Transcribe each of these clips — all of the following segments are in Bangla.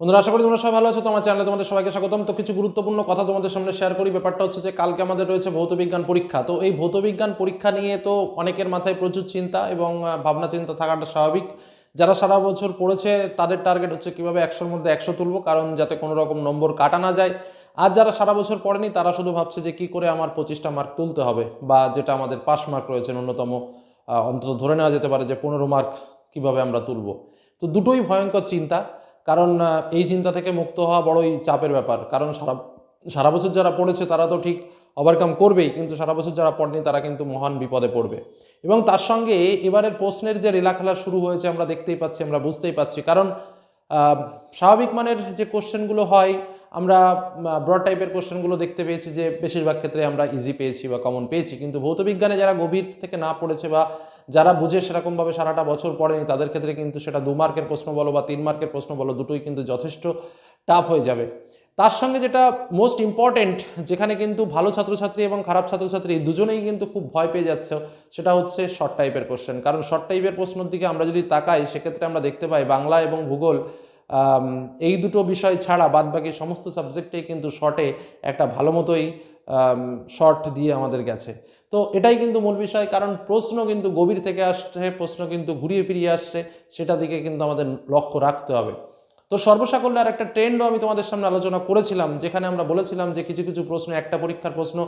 বন্ধুরা, আশা করি তোমরা সবাই ভালো আছো। তোমার চ্যানেলে তোমাদের সবাইকে স্বাগতম। তো কিছু গুরুত্বপূর্ণ কথা তোমাদের সামনে শেয়ার করি। ব্যাপারটা হচ্ছে যে, কালকে আমাদের রয়েছে ভৌতবিজ্ঞান পরীক্ষা। তো এই ভৌতবিজ্ঞান পরীক্ষা নিয়ে তো অনেকের মাথায় প্রচুর চিন্তা এবং ভাবনা চিন্তা থাকাটা স্বাভাবিক। যারা সারা বছর পড়েছে, তাদের টার্গেট হচ্ছে কীভাবে একশোর মধ্যে একশো তুলবো, কারণ যাতে কোনো রকম নম্বর কাটা না যায়। আর যারা সারা বছর পড়েনি, তারা শুধু ভাবছে যে, কি করে আমার পঁচিশটা মার্ক তুলতে হবে? বা যেটা আমাদের পাস মার্ক রয়েছে, ন্যূনতম অন্তত ধরে নেওয়া যেতে পারে যে, পনেরো মার্ক কীভাবে আমরা তুলবো? তো দুটোই ভয়ঙ্কর চিন্তা। কারণ এই চিন্তা থেকে মুক্ত হওয়া বড়ই চাপের ব্যাপার। কারণ সারা সারা বছর যারা পড়েছে তারা তো ঠিক ওভারকাম করবেই, কিন্তু সারা বছর যারা পড়েনি তারা কিন্তু মহান বিপদে পড়বে। এবং তার সঙ্গে এবারের প্রশ্নের যে রেলা খেলা শুরু হয়েছে আমরা দেখতেই পাচ্ছি, আমরা বুঝতেই পাচ্ছি। কারণ স্বাভাবিক মানের যে কোশ্চেনগুলো হয়, আমরা ব্রড টাইপের কোশ্চেনগুলো দেখতে পেয়েছি যে বেশিরভাগ ক্ষেত্রে আমরা ইজি পেয়েছি বা কমন পেয়েছি। কিন্তু ভৌতবিজ্ঞানে যারা গভীর থেকে না পড়েছে বা যারা বুঝে সেরকমভাবে সারাটা বছর পড়েনি, তাদের ক্ষেত্রে কিন্তু সেটা দু মার্কের প্রশ্ন বলো বা তিন মার্কের প্রশ্ন বলো, দুটোই কিন্তু যথেষ্ট টাফ হয়ে যাবে। তার সঙ্গে যেটা মোস্ট ইম্পর্টেন্ট যেখানে কিন্তু ভালো ছাত্রছাত্রী এবং খারাপ ছাত্রছাত্রী দুজনেই কিন্তু খুব ভয় পেয়ে যাচ্ছে, সেটা হচ্ছে শর্ট টাইপের কোশ্চেন কারণ শর্ট টাইপের প্রশ্নের দিকে আমরা যদি তাকাই, সেক্ষেত্রে আমরা দেখতে পাই বাংলা এবং ভূগোল এই দুটো বিষয় ছাড়া বাদবাকি সমস্ত সাবজেক্টেই কিন্তু শর্টে একটা ভালো মতোই শর্ট দিয়ে আমাদের গেছে। তো এটাই কিন্তু মূল বিষয়, কারণ প্রশ্ন কিন্তু গভীর থেকে আসছে, প্রশ্ন কিন্তু ঘুরিয়ে ফিরিয়ে আসছে, সেটা দিকে কিন্তু আমাদের লক্ষ্য রাখতে হবে। তো সর্বসাকল্যে আর একটা ট্রেন্ডও আমি তোমাদের সামনে আলোচনা করেছিলাম, যেখানে আমরা বলেছিলাম যে কিছু কিছু প্রশ্ন, একটা পরীক্ষার প্রশ্ন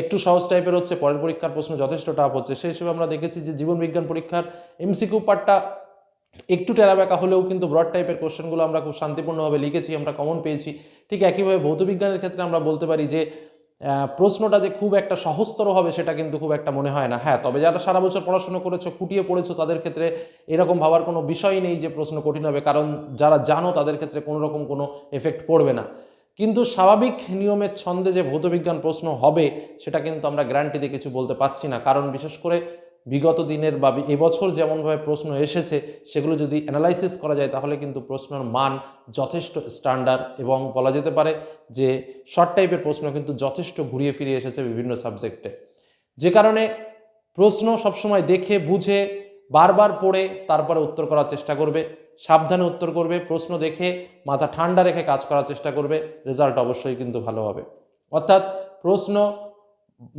একটু সহজ টাইপের হচ্ছে, পরের পরীক্ষার প্রশ্ন যথেষ্ট টাফ হচ্ছে। সেই হিসেবে আমরা দেখেছি যে জীবনবিজ্ঞান পরীক্ষার এমসিকিউ পার্টটা একটু টেরাবেকা হলেও কিন্তু ব্রড টাইপের কোশ্চেনগুলো আমরা খুব শান্তিপূর্ণভাবে লিখেছি, আমরা কমন পেয়েছি। ঠিক একইভাবে ভৌতবিজ্ঞানের ক্ষেত্রে আমরা বলতে পারি যে প্রশ্নটা যে খুব একটা সহজতর হবে সেটা কিন্তু খুব একটা মনে হয় না। হ্যাঁ তবে যারা সারা বছর পড়াশোনা করেছ কুটিয়ে পড়েছো, তাদের ক্ষেত্রে এরকম ভাবার কোনো বিষয় নেই যে প্রশ্ন কঠিন হবে, কারণ যারা জানো তাদের ক্ষেত্রে কোনো রকম কোনো এফেক্ট পড়বে না। কিন্তু স্বাভাবিক নিয়মের ছন্দে যে ভৌতবিজ্ঞান প্রশ্ন হবে, সেটা কিন্তু আমরা গ্যারান্টি দিয়ে কিছু বলতে পারছি না। কারণ বিশেষ করে বিগত দিনের বা এবছর যেমনভাবে প্রশ্ন এসেছে, সেগুলো যদি অ্যানালাইসিস করা যায়, তাহলে কিন্তু প্রশ্নের মান যথেষ্ট স্ট্যান্ডার্ড এবং বলা যেতে পারে যে শর্ট টাইপের প্রশ্ন কিন্তু যথেষ্ট ঘুরিয়ে ফিরিয়ে এসেছে বিভিন্ন সাবজেক্টে যে কারণে প্রশ্ন সবসময় দেখে, বুঝে, বারবার পড়ে, তারপরে উত্তর করার চেষ্টা করবে, সাবধানে উত্তর করবে, প্রশ্ন দেখে, মাথা ঠান্ডা রেখে কাজ করার চেষ্টা করবে রেজাল্ট অবশ্যই কিন্তু ভালো হবে। অর্থাৎ প্রশ্ন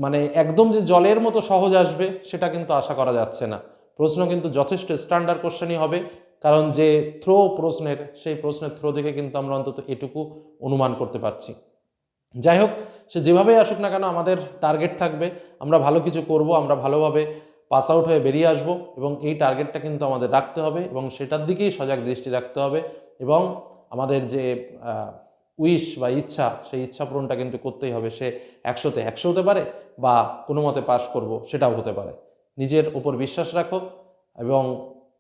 মানে একদম যে জলের মতো সহজ আসবে, সেটা কিন্তু আশা করা যাচ্ছে না। প্রশ্ন কিন্তু যথেষ্ট স্ট্যান্ডার্ড কোশ্চেনই হবে, কারণ যে থ্রো প্রশ্নের, সেই প্রশ্নের থ্রো দেখে কিন্তু আমরা অন্তত এটুকু অনুমান করতে পারছি। যাই হোক, সে যেভাবেই আসুক না কেন, আমাদের টার্গেট থাকবে। আমরা ভালো কিছু করব, আমরা ভালোভাবে পাস আউট হয়ে বেরিয়ে আসব এবং এই টার্গেটটা কিন্তু আমাদের রাখতে হবে এবং সেটার দিকেই সজাগ দৃষ্টি রাখতে হবে এবং আমাদের যে উইশ বা ইচ্ছা, সেই ইচ্ছা পূরণটা কিন্তু করতেই হবে। সে একশোতে একশো হতে পারে বা কোনো মতে পাশ করব, সেটাও হতে পারে। নিজের ওপর বিশ্বাস রাখো এবং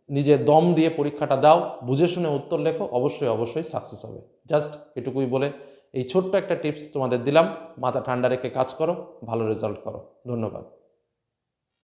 নিজের দম দিয়ে পরীক্ষাটা দাও, বুঝে শুনে উত্তর লেখো, অবশ্যই অবশ্যই সাকসেস হবে। জাস্ট এটুকুই বলে এই ছোট্ট একটা টিপস তোমাদের দিলাম। মাথা ঠান্ডা রেখে কাজ করো, ভালো রেজাল্ট করো। ধন্যবাদ।